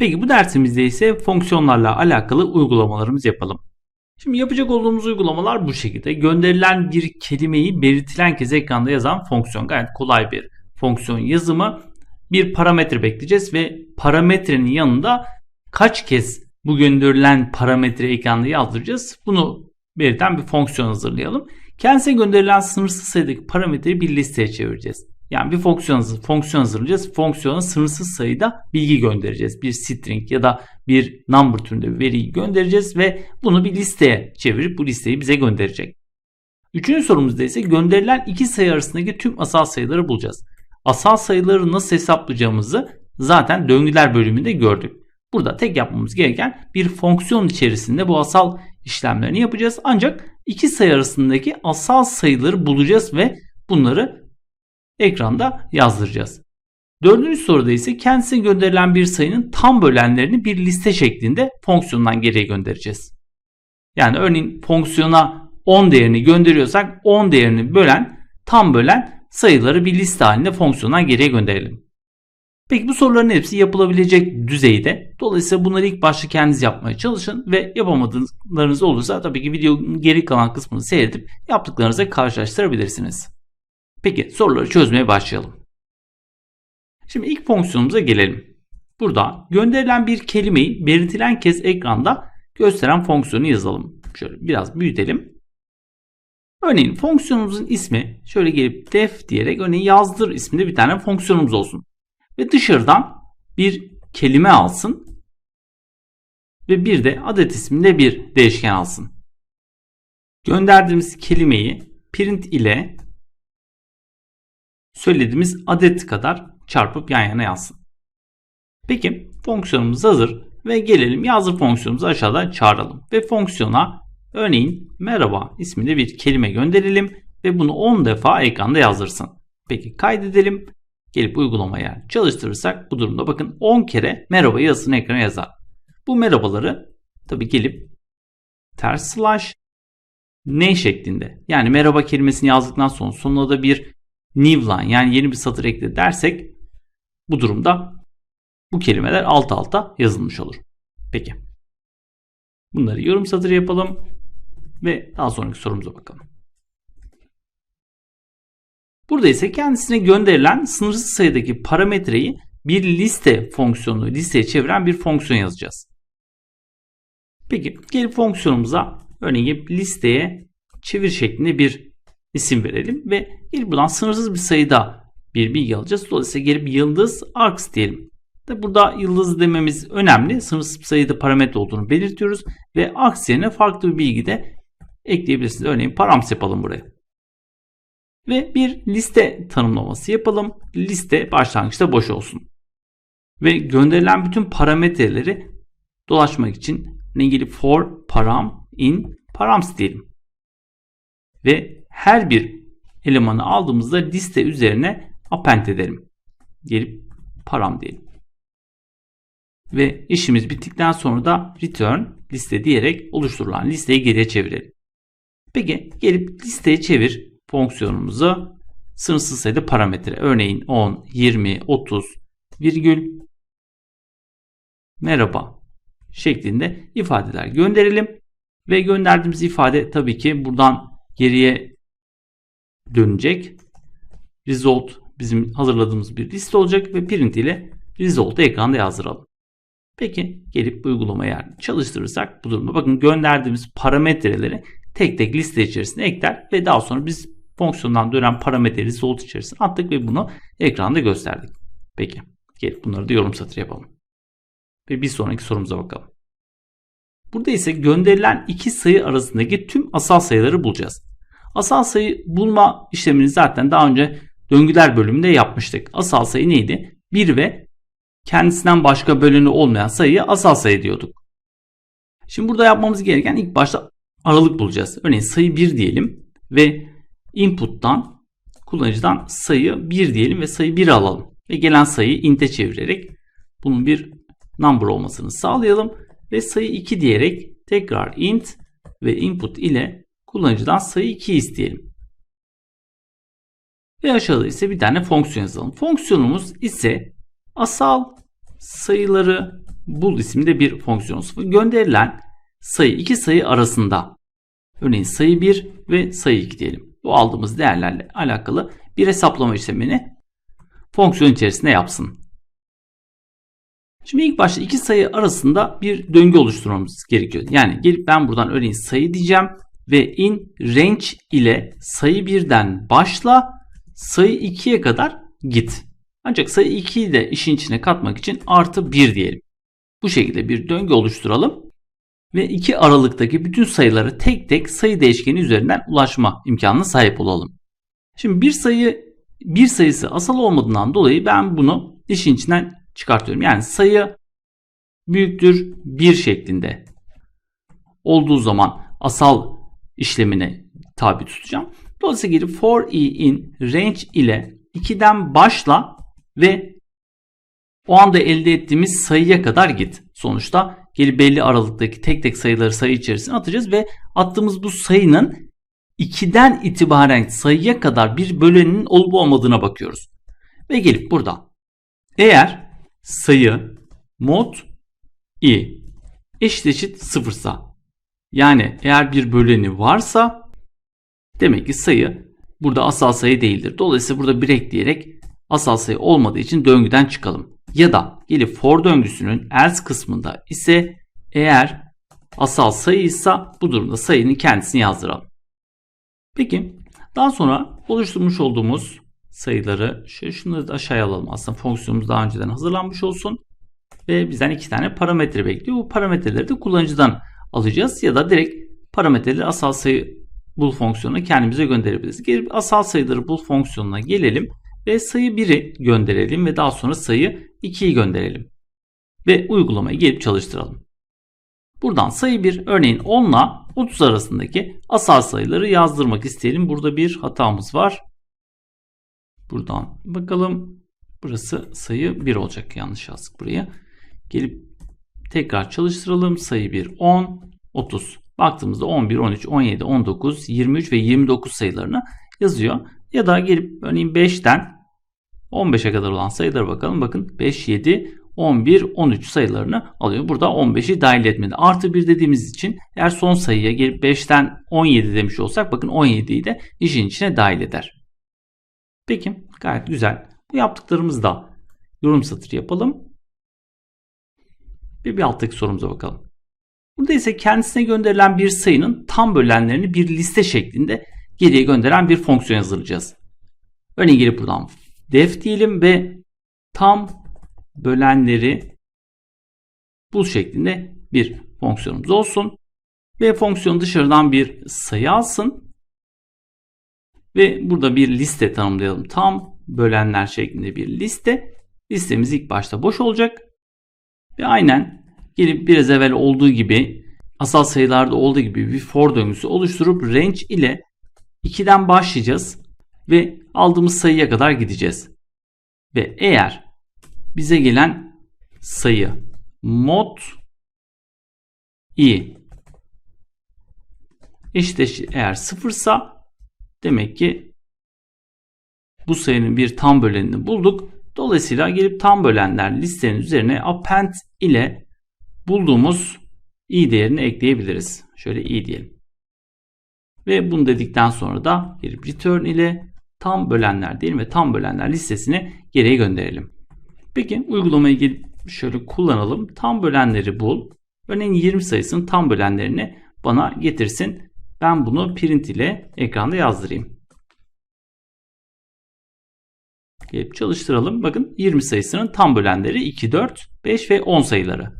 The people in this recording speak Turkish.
Peki bu dersimizde ise fonksiyonlarla alakalı uygulamalarımızı yapalım. Şimdi yapacak olduğumuz uygulamalar bu şekilde. Gönderilen bir kelimeyi belirtilen kez ekranda yazan fonksiyon. Gayet kolay bir fonksiyon yazımı. Bir parametre bekleyeceğiz ve parametrenin yanında kaç kez bu gönderilen parametre ekranda yazdıracağız. Bunu belirten bir fonksiyon hazırlayalım. Kendisine gönderilen sınırsız sayıdaki parametreyi bir listeye çevireceğiz. Yani bir fonksiyon, fonksiyon hazırlayacağız. Fonksiyona sınırsız sayıda bilgi göndereceğiz. Bir string ya da bir number türünde bir veriyi göndereceğiz ve bunu bir listeye çevirip bu listeyi bize gönderecek. Üçüncü sorumuzda ise gönderilen iki sayı arasındaki tüm asal sayıları bulacağız. Asal sayıları nasıl hesaplayacağımızı zaten döngüler bölümünde gördük. Burada tek yapmamız gereken bir fonksiyon içerisinde bu asal işlemlerini yapacağız. Ancak iki sayı arasındaki asal sayıları bulacağız ve bunları ekranda yazdıracağız. Dördüncü soruda ise kendisine gönderilen bir sayının tam bölenlerini bir liste şeklinde fonksiyondan geriye göndereceğiz. Yani örneğin fonksiyona 10 değerini gönderiyorsak 10 değerini bölen tam bölen sayıları bir liste halinde fonksiyondan geriye gönderelim. Peki bu soruların hepsi yapılabilecek düzeyde. Dolayısıyla bunları ilk başta kendiniz yapmaya çalışın ve yapamadığınız olursa tabii ki videonun geri kalan kısmını seyredip yaptıklarınızla karşılaştırabilirsiniz. Peki soruları çözmeye başlayalım. Şimdi ilk fonksiyonumuza gelelim. Burada gönderilen bir kelimeyi belirtilen kez ekranda gösteren fonksiyonu yazalım. Şöyle biraz büyütelim. Örneğin fonksiyonumuzun ismi şöyle gelip def diyerek örneğin yazdır isminde bir tane fonksiyonumuz olsun. Ve dışarıdan bir kelime alsın. Ve bir de adet isminde bir değişken alsın. Gönderdiğimiz kelimeyi print ile söylediğimiz adet kadar çarpıp yan yana yazsın. Peki fonksiyonumuz hazır ve gelelim yazdır fonksiyonumuzu aşağıda çağıralım. Ve fonksiyona örneğin merhaba isminde bir kelime gönderelim ve bunu 10 defa ekranda yazdırsın. Peki kaydedelim. Gelip uygulamaya çalıştırırsak bu durumda bakın 10 kere merhaba yazısını ekrana yazar. Bu merhabaları tabi gelip ters slash ne şeklinde yani merhaba kelimesini yazdıktan sonra sonuna da bir new line yani yeni bir satır ekle dersek bu durumda bu kelimeler alt alta yazılmış olur. Peki. Bunları yorum satırı yapalım ve daha sonraki sorumuza bakalım. Burada ise kendisine gönderilen sınırsız sayıdaki parametreyi bir liste fonksiyonu listeye çeviren bir fonksiyon yazacağız. Peki gelip fonksiyonumuza örneğin listeye çevir şeklinde bir isim verelim ve gelip buradan sınırsız bir sayıda bir bilgi alacağız. Dolayısıyla gelip yıldız args diyelim. Burada yıldız dememiz önemli. Sınırsız bir sayıda parametre olduğunu belirtiyoruz ve args yerine farklı bir bilgi de ekleyebilirsiniz. Örneğin params yapalım buraya. Ve bir liste tanımlaması yapalım. Liste başlangıçta boş olsun. Ve gönderilen bütün parametreleri dolaşmak için ilgili for param in params diyelim. Ve her bir elemanı aldığımızda liste üzerine append edelim. Gelip param diyelim. Ve işimiz bittikten sonra da return liste diyerek oluşturulan listeyi geriye çevirelim. Peki gelip listeye çevir fonksiyonumuzu sınırsız sayıda parametre örneğin 10, 20, 30 virgül merhaba şeklinde ifadeler gönderelim ve gönderdiğimiz ifade tabii ki buradan geriye dönecek. Result bizim hazırladığımız bir liste olacak ve print ile result'u ekranda yazdıralım. Peki gelip bu uygulamaya çalıştırırsak bu durumda bakın gönderdiğimiz parametreleri tek tek liste içerisine ekler ve daha sonra biz fonksiyondan dönen parametre result içerisine attık ve bunu ekranda gösterdik. Peki gelip bunları da yorum satırı yapalım. Ve bir sonraki sorumuza bakalım. Burada ise gönderilen iki sayı arasındaki tüm asal sayıları bulacağız. Asal sayı bulma işlemini zaten daha önce döngüler bölümünde yapmıştık. Asal sayı neydi? 1 ve kendisinden başka bölünü olmayan sayıya asal sayı diyorduk. Şimdi burada yapmamız gereken ilk başta aralık bulacağız. Örneğin sayı 1 diyelim ve input'tan kullanıcıdan sayı 1 diyelim ve sayı 1 alalım. Ve gelen sayıyı int'e çevirerek bunun bir number olmasını sağlayalım. Ve sayı 2 diyerek tekrar int ve input ile kullanıcıdan sayı 2 isteyelim. Ve aşağıda ise bir tane fonksiyon yazalım. Fonksiyonumuz ise asal sayıları bul isimde bir fonksiyonumuz var. Gönderilen sayı iki sayı arasında örneğin sayı 1 ve sayı 2 diyelim. Bu aldığımız değerlerle alakalı bir hesaplama işlemini fonksiyon içerisinde yapsın. Şimdi ilk başta iki sayı arasında bir döngü oluşturmamız gerekiyor. Yani gelip ben buradan örneğin sayı diyeceğim ve in range ile sayı 1'den başla sayı 2'ye kadar git. Ancak sayı 2'yi de işin içine katmak için artı 1 diyelim. Bu şekilde bir döngü oluşturalım ve iki aralıktaki bütün sayıları tek tek sayı değişkeni üzerinden ulaşma imkanına sahip olalım. Şimdi bir sayı bir sayısı asal olmadığından dolayı ben bunu işin içinden çıkartıyorum. Yani sayı büyüktür 1 şeklinde olduğu zaman asal işlemine tabi tutacağım. Dolayısıyla gelip for i in range ile 2'den başla ve o anda elde ettiğimiz sayıya kadar git. Sonuçta gelip belli aralıktaki tek tek sayıları sayı içerisine atacağız ve attığımız bu sayının 2'den itibaren sayıya kadar bir bölenin olup olmadığına bakıyoruz. Ve gelip burada eğer sayı mod i eşit eşit sıfırsa yani eğer bir böleni varsa demek ki sayı burada asal sayı değildir. Dolayısıyla burada bir ekleyerek asal sayı olmadığı için döngüden çıkalım. Ya da gelip for döngüsünün else kısmında ise eğer asal sayıysa bu durumda sayının kendisini yazdıralım. Peki daha sonra oluşturmuş olduğumuz sayıları şöyle şunları da aşağıya alalım. Aslında fonksiyonumuz daha önceden hazırlanmış olsun. Ve bizden iki tane parametre bekliyor. Bu parametreleri de kullanıcıdan alacağız. Ya da direkt parametreleri asal sayı bul fonksiyonuna kendimize gönderebiliriz. Gelip asal sayıları bul fonksiyonuna gelelim. Ve sayı 1'i gönderelim. Ve daha sonra sayı 2'yi gönderelim. Ve uygulamayı gelip çalıştıralım. Buradan sayı 1 örneğin 10 ile 30 arasındaki asal sayıları yazdırmak isteyelim. Burada bir hatamız var. Buradan bakalım. Burası sayı 1 olacak. Yanlış yazdık buraya. Gelip tekrar çalıştıralım. Sayı 1 10 30. Baktığımızda 11, 13, 17, 19, 23 ve 29 sayılarını yazıyor. Ya da gelip örneğin 5'ten 15'e kadar olan sayılara bakalım. Bakın 5, 7, 11, 13 sayılarını alıyor. Burada 15'i dahil etmedi. Artı 1 dediğimiz için eğer son sayıya gelip 5'ten 17 demiş olsak bakın 17'yi de işin içine dahil eder. Peki gayet güzel. Bu yaptıklarımızı da yorum satırı yapalım. Ve bir alttaki sorumuza bakalım. Burada ise kendisine gönderilen bir sayının tam bölenlerini bir liste şeklinde geriye gönderen bir fonksiyon hazırlayacağız. Örneğin gelip buradan def diyelim ve tam bölenleri bul şeklinde bir fonksiyonumuz olsun. Ve fonksiyon dışarıdan bir sayı alsın. Ve burada bir liste tanımlayalım. Tam bölenler şeklinde bir liste. Listemiz ilk başta boş olacak. Ve aynen gelip biraz evvel olduğu gibi asal sayılarda olduğu gibi bir for döngüsü oluşturup range ile 2'den başlayacağız ve aldığımız sayıya kadar gideceğiz. Ve eğer bize gelen sayı mod i eşit eğer sıfırsa demek ki bu sayının bir tam bölenini bulduk. Dolayısıyla gelip tam bölenler listenin üzerine append ile bulduğumuz i değerini ekleyebiliriz. Şöyle i diyelim. Ve bunu dedikten sonra da gelip return ile tam bölenler diyelim ve tam bölenler listesini geriye gönderelim. Peki uygulamayı gelip şöyle kullanalım. Tam bölenleri bul. Örneğin 20 sayısının tam bölenlerini bana getirsin. Ben bunu print ile ekranda yazdırayım. Çalıştıralım. Bakın 20 sayısının tam bölenleri 2, 4, 5 ve 10 sayıları.